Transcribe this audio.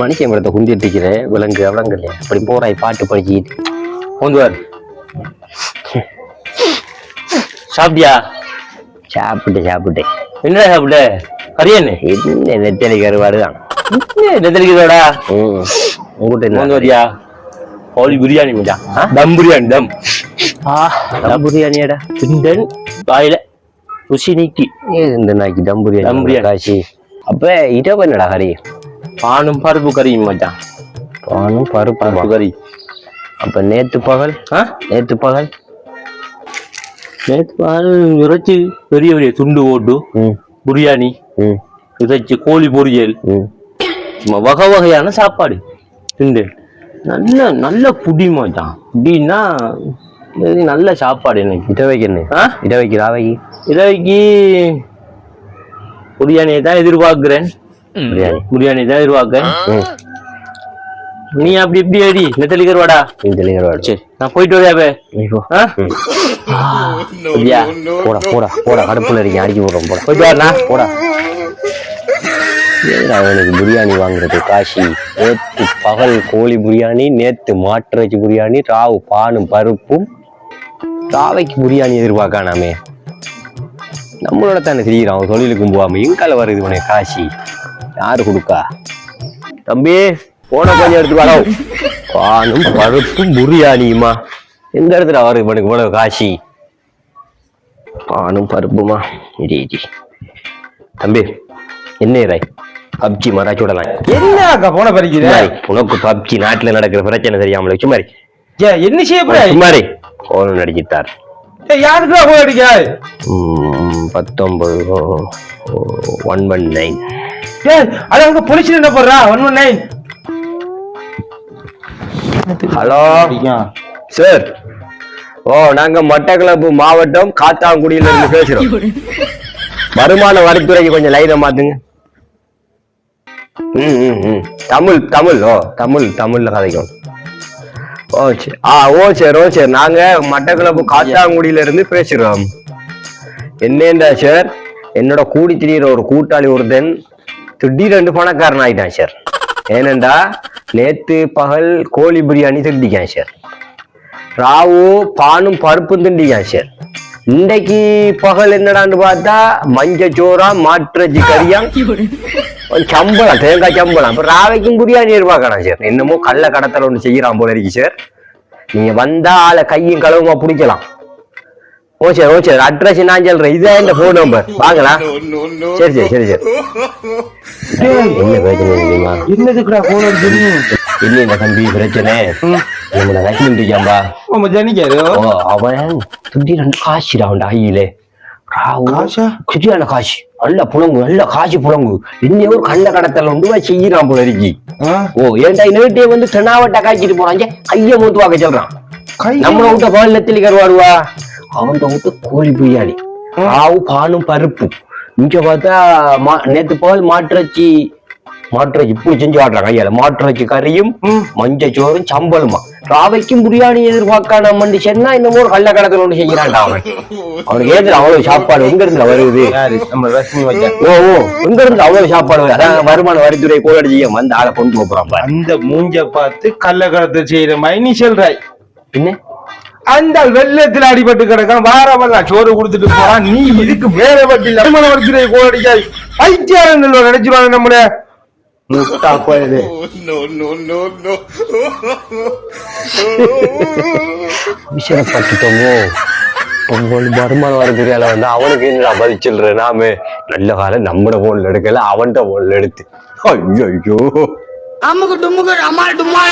மனுஷன் மரத்தை குந்திட்டுக்கிற விலங்கு விலங்கு இல்லையா அப்படி போறாய் பாட்டு படிச்சுக்கிட்டு கொண்டுவார் சாப்பிட்டியா? சாப்பிட்டு சாப்பிட்டு என்ன சாப்பிட்ட? கரியன்னு? என்ன நெத்தலி கருவாடு தான் நெத்தலிக்கிறோடா ம். உங்ககிட்ட என்ன? வரியா ஹோலி பிரியாணி மச்சான் தம் பிரியாணி தம். ஆ தம் பிரியாணியாடா? திண்டன் வாயில ருசி நீக்கி. இந்த நாய்க்கு தம் பிரியாணி தம் பிரியாணி. அப்ப இதோ என்னடா ஹரி பானும் பருப்பு கறியும் மச்சான். பானும் பருப்பு பருப்பு கறி. அப்ப நேத்து பகல் ஆ? நேத்து பகல்? நேற்று பால் இறைச்சி பெரிய பெரிய துண்டு ஓட்டு பிரியாணி இறைச்சி கோழி பொரியல். சும்மா வகை வகையான சாப்பாடு. திண்டு. நல்ல நல்ல புடி மச்சான். புடின்னா இது நல்ல சாப்பாடு எனக்கு. இட வைக்கணும் ஆ? இட இறைக்கு பிரியாணியை தான் எதிர்பார்க்கிறேன். பிரியாணி. பிரியாணி தான் எதிர்பார்க்கிறேன் ம் நீ அப்படி இப்படி அடி நெத்தலி கருவாடா இந்த கருவாடு சரி நான் போயிட்டு ம். அப்படியா? போடா போடா போடா கடுப்புல இருக்கீங்க அடிக்க போடுறோம் போடா. போயிட்டு வரண்ணா போடா. அவனுக்கு பிரியாணி வாங்குறது காசி நேத்து பகல் கோழி பிரியாணி நேத்து மாட்டிறைச்சி பிரியாணி ராவு பானும் பருப்பும் ராவைக்கு பிரியாணி எதிர்பார்க்கானாமே. நம்மளோட தானே தெரியுறான் அவன் தொழிலுக்கும் போகாம எங்கால வருது உனக்கு காசி. யாரு கொடுக்கா? தம்பி போன கொஞ்சம் எடுத்து வரோ பானும் பருப்பும் பிரியாணியுமா? எந்த இடத்துல வருது இவனுக்கு இவ்வளவு காசி? பானும் பருப்புமா? இடி இடி. தம்பி என்ன ராய் பப்ஜி மராச்சி விடலாம். என்ன அக்கா போன பறிக்குது உனக்கு பப்ஜி நாட்டுல நடக்கிற பிரச்சனை தெரியாமல. சுமாரி என்ன செய்ய சுமாரி போன் நடிச்சிட்டார். யாருக்குடா போன் அடிக்க? பத்தொன்பது ஒன் ஒன் நைன். அது அங்க போலீஸ் என்ன போடுறா? One one nine hello? Sir. ஓ நாங்க மட்டக்களப்பு மாவட்டம் காத்தாங்குடியில இருந்து பேசுறோம். வருமான வரித்துறைக்கு கொஞ்சம் லைனை மாத்துங்க. ம் ம் ம். தமிழ் தமிழ். ஓ தமிழ் தமிழ்ல கதைக்கும் ஓ சரி ஆ ஓ சரி ஓ சரி. நாங்க மட்டக்களப்பு காத்தாங்குடியில இருந்து பேசுறோம். என்னண்டா சார்? என்னோட கூடி திரியிற ஒரு கூட்டாளி ஒருத்தன் திடீரென்று பணக்காரன் ஆயிட்டான் சார் ஏனண்டா நேத்து பகல் கோழி பிரியாணி திண்டிக்கான் சார் ராவு பானும் பருப்பும் திண்டிக்கான் சார் இன்னைக்கு பகல் என்னடான்னு பார்த்தா மஞ்சச்சோறா மாட்டுறச்சி கறியா சம்பளம் தேங்காய் சம்பளம். அப்புறம் ராவைக்கும் பிரியாணி எதிர்பார்க்கணும் சார் என்னமோ கள்ள கடத்தல ஒன்று செய்யறான் போல இருக்கு சார் நீங்க வந்தா ஆளை கையும் களவுமா பிடிக்கலாம். ஓ சரி ஓ சரி. அட்ரஸ் நான் சொல்றேன். இதான் இந்த போன் நம்பர் வாங்களா சரி சரி சரி சரி. என்ன பிரச்சனை தெரியுமா? என்னதுக்குடா போன் அடிச்சு என்ன இந்த தம்பி பிரச்சனை? நம்மள ரஷ்மன் இருக்காம்பா உங்க ஜனிக்காரு? ஓ அவன் திடீர்னு காசுடா அவன் கையிலே. காசா? நல்ல புலங்கு நல்ல காசு புலங்கு. இன்னும் ஒரு கண்ட கடத்தல உண்டு அவன் செய்யறான் போல இருக்கு. ஓ ஏன்டா நேட்டே வந்து தெனாவட்டா காய்ச்சிட்டு போறாங்க கைய மூத்து வாக்க சொல்றான். கை நம்ம விட்ட பால் நெத்திலி கருவாடுவா அவன் விட்ட கோழி பிரியாணி. ஆவு பானும் பருப்பு. இங்க பார்த்தா மா- நேத்து பால் மாட்டுறச்சி மாட்டுறச்சி இப்படி செஞ்சு ஆடுறான் கையால. மாட்டுறச்சி கறியும் மஞ்சள் சோறும் சம்பளமா ராவைக்கும் பிரியாணி எதிர்பார்க்கான மண்டி சென்னா இன்னமும் ஒரு கள்ள கடத்தல் ஒண்ணு செய்யறான்டா அவன். அவனுக்கு ஏதுல அவ்வளவு சாப்பாடு எங்க இருந்து வருது? நம்ம ஓ ஓ எங்க இருந்து அவ்வளவு சாப்பாடு? அதான் வருமான வரித்துறை கோலடி செய்ய வந்து ஆளை கொண்டு போறான் அந்த மூஞ்ச பார்த்து கள்ள கடத்தல் செய்யற மாதிரி நீ சொல்றாய். என்ன அந்த வெள்ளத்துல அடிபட்டு கிடக்கான் வாரவெல்லாம் சோறு கொடுத்துட்டு போறான். நீ இதுக்கு வேற பட்டி நம்ம ஒருத்தரை கோடிக்காய் ஐத்தியாரங்கள் நினைச்சிருவாங்க நம்மள. முட்டா போயது விசேஷப்பட்டுட்டோமோ உங்களுக்கு வருமான வரதுரியால வந்து அவனுக்கு என்ன பதில் சொல்ற நாம? நல்ல காலம் நம்மட போன்ல எடுக்கல அவன்கிட்ட போன்ல எடுத்து. ஐயோ ஐயோ அம்முக்கு டும்முக்கு அம்மா டும்மா